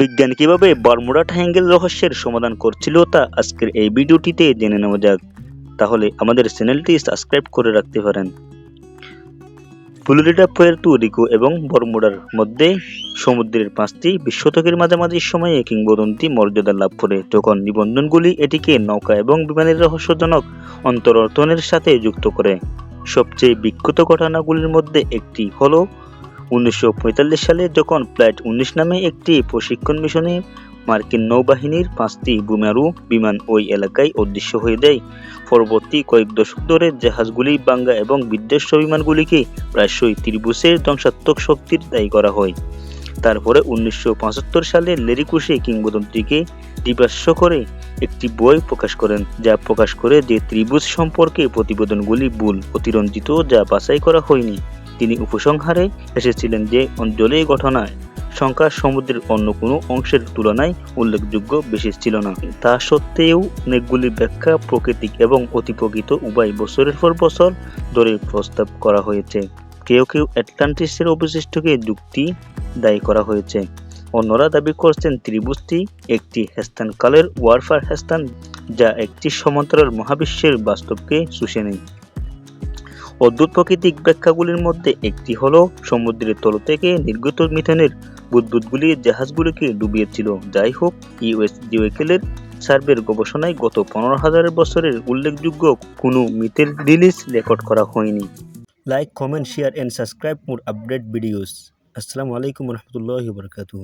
বিজ্ঞান কীভাবে Bermuda triangle রহস্যের সমাধান করছিল তা আজকের এই ভিডিওটিতে জেনে নেওয়া যাক। তাহলে আমাদের চ্যানেলটি সাবস্ক্রাইব করে রাখতে পারেন। ফ্লোরিডা পুয়ের্তো রিকো এবং বরমুডার মধ্যে সমুদ্রের পাঁচটি বিশ শতকের মাঝামাঝি সময়ে কিংবদন্তি মর্যাদা লাভ করে, যখন নিবন্ধনগুলি এটিকে নৌকা এবং বিমানের রহস্যজনক অন্তরতনের সাথে যুক্ত করে। সবচেয়ে বিখ্যাত ঘটনাগুলির মধ্যে একটি হলো উনিশশো পঁয়তাল্লিশ সালে যখন ফ্লাইট উনিশ নামে একটি প্রশিক্ষণ মিশনে মার্কিন নৌবাহিনীর পাঁচটি বুমেরু বিমান ওই এলাকায় অদৃশ্য হয়ে যায়। পরবর্তী কয়েক দশক ধরে জাহাজগুলি বাঙ্গা এবং বিধ্বস্ত বিমানগুলিকে প্রায়শই ত্রিভুজের ধ্বংসাত্মক শক্তির দায়ী করা হয়। তারপরে উনিশশো পঁচাত্তর সালে লেরিকুশে কিংবদন্তিকে দিবাস্য করে একটি বই প্রকাশ করেন, যা প্রকাশ করে যে ত্রিভুজ সম্পর্কে প্রতিবেদনগুলি ভুল, অতিরঞ্জিত, যা বাছাই করা হয়নি। তিনি উপসংহারে এসেছিলেন যে অঞ্চলে ঘটনায়। সংখ্যা সমুদ্রের অন্য কোনো অংশের তুলনায় উল্লেখযোগ্য বেশি ছিল না। তা সত্ত্বেও অনেকগুলি ব্যাখ্যা প্রকৃতিক এবং অতিপ্রকৃত উভয় বছরের পর বছর ধরে প্রস্তাব করা হয়েছে। কেউ কেউ অ্যাটলান্টিসের অবশিষ্টকে যুক্তি দায়ী করা হয়েছে। অন্যরা দাবি করছেন ত্রিভুজটি একটি হেস্তানকালের ওয়ারফার হেস্তান, যা একটি সমান্তরাল মহাবিশ্বের বাস্তবকে শুষে নেয়। অদ্ভুত প্রাকৃতিক ব্যাখ্যাগুলির মধ্যে একটি হল সমুদ্রের তল থেকে নির্গত মিথেনের বুদবুদগুলি জাহাজগুলিকে ডুবিয়েছিল। যাই হোক ইউএস জিওকেলের সার্ভের গবেষণায় গত পনেরো হাজার বছরের উল্লেখযোগ্য কোনো মিথের রিলিজ রেকর্ড করা হয়নি। Like, comment, share, and subscribe more update videos. আসসালামু আলাইকুম রহমতুল্লাহ বরকাতুহ।